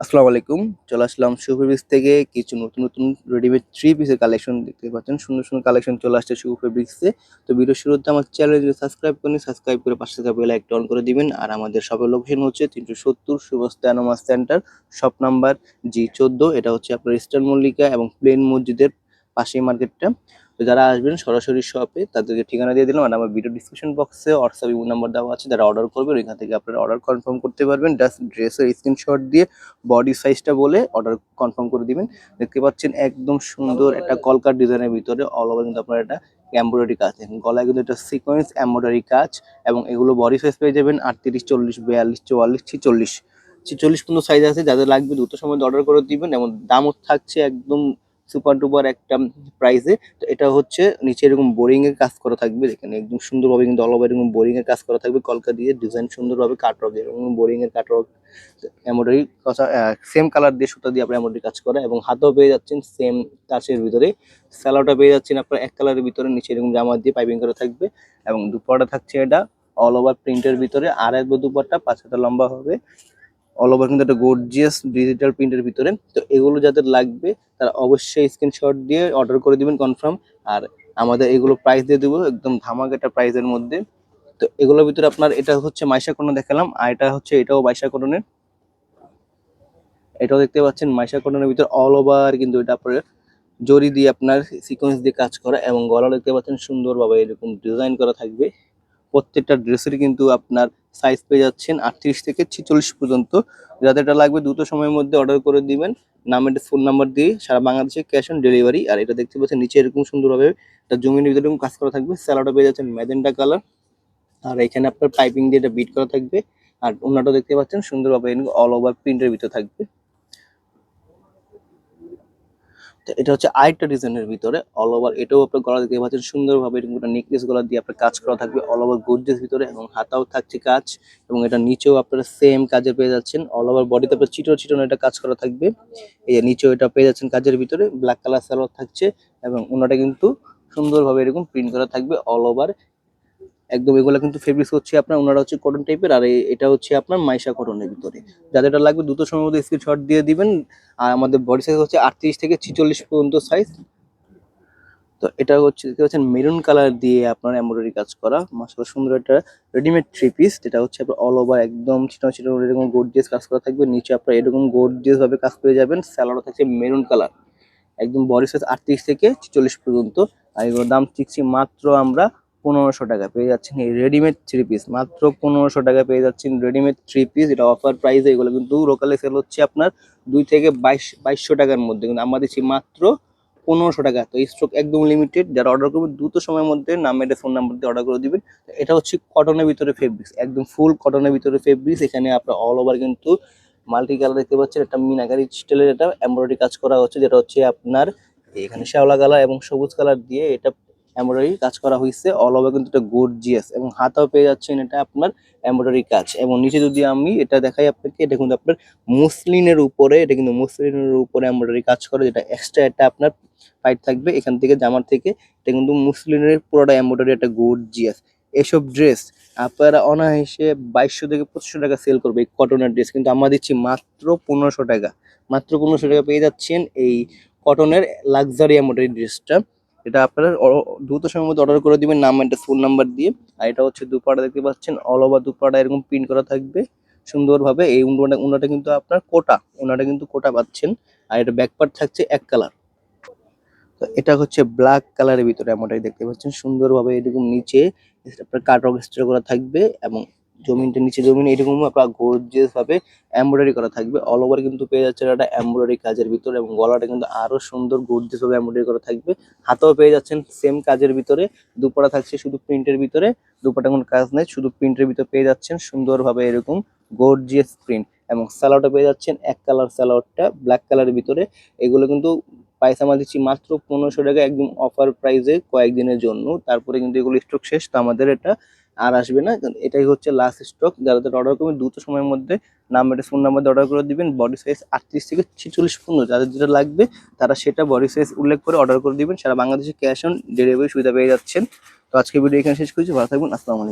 আসসালামু আলাইকুম, চলে আসলাম সুফেব্রিক্স থেকে কিছু নতুন নতুন রেডিমেড থ্রি পিসের কালেকশন দেখতে পাচ্ছেন। সুন্দর সুন্দর কালেকশন চলে আসছে সুফেব্রিক্সে তো ভিডিও শুরুতে আমার চ্যানেল যদি সাবস্ক্রাইব করেন সাবস্ক্রাইব করে পাশে থাকা বেল আইকন অন করে দিবেন। আর আমাদের শপের লোকেশন হচ্ছে তিনশো সত্তর সুবস্তা anonymous centre shop number G চোদ্দ। এটা হচ্ছে আপনার ইস্টার্ন মল্লিকা এবং প্লেন মসজিদের পাশেই মার্কেটটা তো যারা আসবেন সরাসরি শপে তাদেরকে ঠিকানা দিয়ে দিলাম। আর আমার ভিডিও ডিসক্রিপশন বক্সে হোয়াটসঅ্যাপ ইমো নাম্বার দেওয়া আছে। যারা অর্ডার করবেন ওইখান থেকে আপনারা অর্ডার কনফার্ম করতে পারবেন। জাস্ট ড্রেসের স্ক্রিনশট দিয়ে বডি সাইজটা বলে অর্ডার কনফার্ম করে দিবেন। দেখতে পাচ্ছেন একদম সুন্দর একটা কলকার ডিজাইনের ভিতরে অল ওভার কিন্তু আপনার এটা এমব্রয়ডারি কাজ দেখেন। গলায় কিন্তু একটা সিকোয়েন্স এমব্রয়ডারি কাজ এবং এগুলো বডি সাইজ পেয়ে যাবেন আটত্রিশ চল্লিশ বিয়াল্লিশ চুয়াল্লিশ ছিচল্লিশ। ছিচল্লিশ পর্যন্ত সাইজ আছে। যাদের লাগবে দ্রুত সময় অর্ডার করে দিবেন এবং দামও থাকছে একদম সুপার ডুপার একটা প্রাইসে তো এটা হচ্ছে নিচে এরকম বোরিং এর কাজ করা থাকবে, এখানে একদম সুন্দরভাবে কিন্তু অল এরকম বোরিং এর কাজ করা থাকবে, কলকা দিয়ে ডিজাইন সুন্দরভাবে কাটরক এরকম বোরিং এর কাটরক এমব্রয়ডারি সেম কালার দিয়ে সুতা দিয়ে আপনার এমব্রয়ডারি কাজ করা, এবং হাতও পেয়ে যাচ্ছেন সেম কাছের ভিতরে স্যালোটা পেয়ে যাচ্ছেন আপনার এক কালারের ভিতরে, নিচে এরকম জামা দিয়ে পাইপিং করা থাকবে, এবং দুপাটা থাকছে এটা অল ওভার প্রিন্টের ভিতরে, আর একবার দুপাট্টা পাঁচ লম্বা হবে অল ওভার কিন্তু একটা গর্জিয়াস ডিজিটাল প্রিন্টের ভিতরে। তো এগুলো যাদের লাগবে, তারা অবশ্যই স্ক্রিনশট দিয়ে অর্ডার করে দিবেন কনফার্ম আর আমাদের এগুলো প্রাইস দিয়ে দেবো, একদম ধামাক ধামাকাটা প্রাইসের মধ্যে। তো এগুলোর ভিতরে আপনার, এটা হচ্ছে মাইশা কর্ণ দেখালাম, আর এটা হচ্ছে এটাও মাইশা কর্ণের এটাও দেখতে পাচ্ছেন মাইশা কটনের ভিতর অল ওভার কিন্তু এটা আপনার জরি দিয়ে আপনার সিকোয়েন্স দিয়ে কাজ করা এবং গলা দেখতে পাচ্ছেন সুন্দরভাবে এরকম ডিজাইন করা থাকবে। প্রত্যেকটা ড্রেসের কিন্তু আপনার সাইজ পেয়ে যাচ্ছেন আটত্রিশ থেকে ছিচল্লিশ পর্যন্ত। যাদের এটা লাগবে দ্রুত সময়ের মধ্যে অর্ডার করে দিবেন। নামের ফোন নাম্বার দিয়ে সারা বাংলাদেশে ক্যাশ অন ডেলিভারি আর এটা দেখতে পাচ্ছেন, নিচে এরকম সুন্দরভাবে একটা জমির ভিতরে এরকম কাজ করা থাকবে। স্যালাডটা পেয়ে যাচ্ছেন ম্যাজেন্টা কালার আর এখানে আপনার পাইপিং দিয়ে এটা বিট করা থাকবে। আর অন্যটা দেখতে পাচ্ছেন, সুন্দরভাবে অল ওভার প্রিন্টের ভিতরে থাকবে তো এটা হচ্ছে আরেকটা ডিজাইনের ভিতরে অল ওভার এটাও আপনার গলা দেখতে পাচ্ছেন সুন্দরভাবে একটা নেকলেস গলা দিয়ে আপনার কাজ করা থাকবে অল ওভার গোর্জেস ভিতরে এবং হাতাও থাকছে কাজ এবং এটা নিচেও আপনারা সেম কাজে পেয়ে যাচ্ছেন অল ওভার বডিতে আপনার চিটন চিটন এটা কাজ করা থাকবে। এই যে নিচেও এটা পেয়ে যাচ্ছেন কাজের ভিতরে ব্ল্যাক কালার সালোয়ার থাকছে এবং ওনাটা কিন্তু সুন্দরভাবে এরকম প্রিন্ট করা থাকবে অল ওভার একদম এগুলো কিন্তু ফেব্রিক্স হচ্ছে আপনার, ওনারা হচ্ছে কটন টাইপের আর এটা হচ্ছে আপনার মাইশা কটনের ভিতরে। যাদের এটা লাগবে দুটো সময়ের মধ্যে স্ক্রিনশট দিয়ে দিবেন, আর আমাদের বডি সাইজ হচ্ছে আটত্রিশ থেকে ছিচল্লিশ পর্যন্ত সাইজ তো এটা হচ্ছে, দেখতে পাচ্ছেন মেরুন কালার দিয়ে আপনার এমব্রয়ডারি কাজ করা। মাসাল্লাহ সুন্দর একটা রেডিমেড থ্রি পিস যেটা হচ্ছে আপনার অল ওভার একদম ছিটানো ছিটানো এরকম গোর্জিয়াস কাজ করা থাকবে। নিচে আপনার এরকম গোর্জিয়াস ভাবে কাজ পেয়ে যাবেন স্যালাডও থাকছে মেরুন কালার একদম বডি সাইজ আটত্রিশ থেকে ছিচল্লিশ পর্যন্ত। আর এগুলোর দাম চিকছি মাত্র আমরা পনেরোশো টাকা পেয়ে যাচ্ছেন এই রেডিমেড থ্রি পিস মাত্র পনেরোশো টাকা পেয়ে যাচ্ছেন রেডিমেড থ্রি পিস এটা অফার প্রাইসে এগুলো কিন্তু লোকালে সেল হচ্ছে আপনার দুই থেকে বাইশ, বাইশশো টাকার মধ্যে। কিন্তু আমরা দিচ্ছি মাত্র পনেরোশো টাকা। তো এই স্টক একদম লিমিটেড যারা অর্ডার করবেন, দ্রুত সময়ের মধ্যে নামের ফোন নাম্বার দিয়ে অর্ডার করে দিবেন। এটা হচ্ছে কটনের ভিতরে ফেব্রিক্স একদম ফুল কটনের ভিতরে ফেব্রিক্স এখানে আপনার অল ওভার কিন্তু মাল্টি কালার দেখতে পাচ্ছেন। একটা মিনাকারি স্টাইলের এটা এমব্রয়ডারি কাজ করা হচ্ছে। যেটা হচ্ছে আপনার এখানে শ্যাওলা কালার এবং সবুজ কালার দিয়ে এটা এমব্রয়ডারি কাজ করা হয়েছে অল ওভার কিন্তু এটা গর্জিয়াস এবং হাতাও পেয়ে যাচ্ছেন এটা আপনার এমব্রয়ডারি কাজ। এবং নিচে যদি আমি এটা দেখাই আপনাকে, এটা কিন্তু আপনার মুসলিনের উপরে, এটা কিন্তু মুসলিনের উপরে এমব্রয়ডারি কাজ করে, যেটা এক্সট্রা এটা আপনার পাইট থাকবে এখান থেকে জামার থেকে। এটা কিন্তু মুসলিনের পুরোটা এমব্রয়ডারি একটা গর্জিয়াস এসব ড্রেস আপনারা অনায়াসে বাইশশো থেকে পঁচিশশো টাকা সেল করবে এই কটনের ড্রেস কিন্তু আমরা দিচ্ছি মাত্র পনেরোশো টাকা। মাত্র পনেরোশো টাকা পেয়ে যাচ্ছেন এই কটনের লাক্সারি এমব্রয়ডারি ড্রেসটা এটা আপনারা দ্রুত সময়ের মধ্যে অর্ডার করে দিবেন, নাম একটা ফোন নাম্বার দিয়ে। আর এটা হচ্ছে দুপাটা দেখতে পাচ্ছেন অল ওভার দুপাটা এরকম প্রিন্ট করা থাকবে। সুন্দরভাবে এই উন্নটা উন্নটা কিন্তু আপনার কোটা উন্নটা কিন্তু কোটা পাচ্ছেন। আর এটা ব্যাক পার্ট থাকছে এক কালার তো এটা হচ্ছে ব্ল্যাক কালারের ভিতরে এমনটাই দেখতে পাচ্ছেন। সুন্দরভাবে এরকম নিচে আপনার স্টোর করা থাকবে এবং জমিনটা, নিচে জমিন, এরকম আপনার গর্জিয়াস ভাবে এমব্রয়ডারি করা থাকবে। অল ওভার কিন্তু পেয়ে যাচ্ছে একটা এমব্রয়ডারি কাজের ভিতরে এবং গলাটা কিন্তু আরও সুন্দর গর্জিয়াস ভাবে এমব্রয়ডারি করা থাকবে। হাতেও পেয়ে যাচ্ছেন সেম কাজের ভিতরে। দুপাটা থাকছে শুধু প্রিন্টের ভিতরে, দুপাটা কোনো কাজ নেই, শুধু প্রিন্টের ভিতরে পেয়ে যাচ্ছেন সুন্দরভাবে এরকম গর্জিয়াস প্রিন্ট এবং স্যালাডটা পেয়ে যাচ্ছেন এক কালার স্যালাডটা ব্ল্যাক কালারের ভিতরে। এগুলো কিন্তু আমরা দিচ্ছি মাত্র পনেরোশো টাকা একদম অফার প্রাইসে কয়েকদিনের জন্য। তারপরে কিন্তু এগুলো স্টক শেষ, তো আমাদের এটা আর আসবে না। এটাই হচ্ছে লাস্ট স্টক যারা যারা অর্ডার করবেন দ্রুত সময়ের মধ্যে নাম্বারে ফোন নাম্বার অর্ডার করে দিবেন। বডি সাইজ আটত্রিশ থেকে ছেচল্লিশ পর্যন্ত যাদের যেটা লাগবে, তারা সেটা বডি সাইজ উল্লেখ করে অর্ডার করে দিবেন। সারা বাংলাদেশে ক্যাশ অন ডেলিভারি সুবিধা পেয়ে যাচ্ছেন। তো আজকে ভিডিও এখানে শেষ করছি। ভালো থাকবেন। আসসালামু